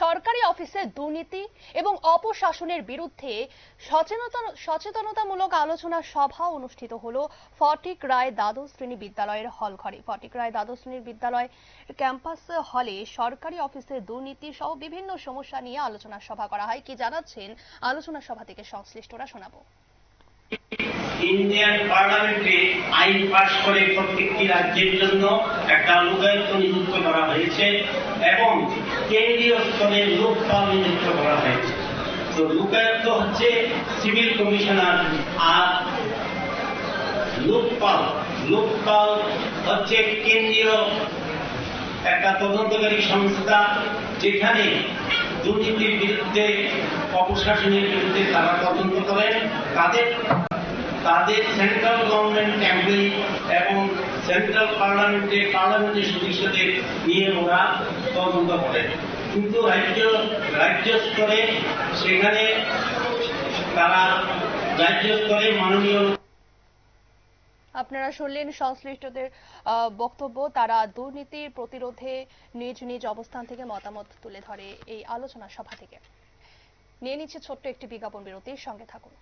সরকারি অফিসে দুর্নীতি এবং অপশাসনের বিরুদ্ধে সচেতনতা সচেতনতামূলক আলোচনা সভা অনুষ্ঠিত হলো ফটিক রায় দ্বাদশ শ্রেণি বিদ্যালয়ের হল ঘরে। ফটিক রায় দ্বাদশ শ্রেণির বিদ্যালয় ক্যাম্পাস হলে সরকারি অফিসে দুর্নীতি সহ বিভিন্ন সমস্যা নিয়ে আলোচনা সভা করা হয়। কি জানাচ্ছেন? আলোচনা সভা থেকে সংশ্লিষ্টরা শোনাবো। ইন্ডিয়ান পার্লামেন্টে আইন পাশ করে প্রত্যেকটি রাজ্যের জন্য একটা লোকায়ুক্ত নিযুক্ত করা হয়েছে। এবং কেন্দ্রীয় স্তরে লোকপাল নিযুক্ত করা হয়েছে। তো লোকায়ুক্ত হচ্ছে সিভিল কমিশনার আর লোকপাল। লোকপাল হচ্ছে কেন্দ্রীয় একটা তদন্তকারী সংস্থা যেখানে দুর্নীতির বিরুদ্ধে, অপশাসনের বিরুদ্ধে তারা তদন্ত করেন। তাদের তাদের সেন্ট্রাল গভর্নমেন্ট এমপ্লয়ি এবং সেন্ট্রাল পার্লামেন্টে পার্লামেন্টের সদস্যদের নিয়ে ওরা তদন্ত করেন কিন্তু রাজ্য রাজ্য স্তরে সেখানে তারা রাজ্য স্তরে মাননীয় আপনারা শুনলেন সংশ্লিষ্টদের বক্তব্য। তারা দুর্নীতির প্রতিরোধে নিজ নিজ অবস্থান থেকে মতামত তুলে ধরে এই আলোচনা সভা থেকে। নিয়ে নিচ্ছে ছোট্ট একটি বিজ্ঞাপন বিরতির সঙ্গে থাকুন।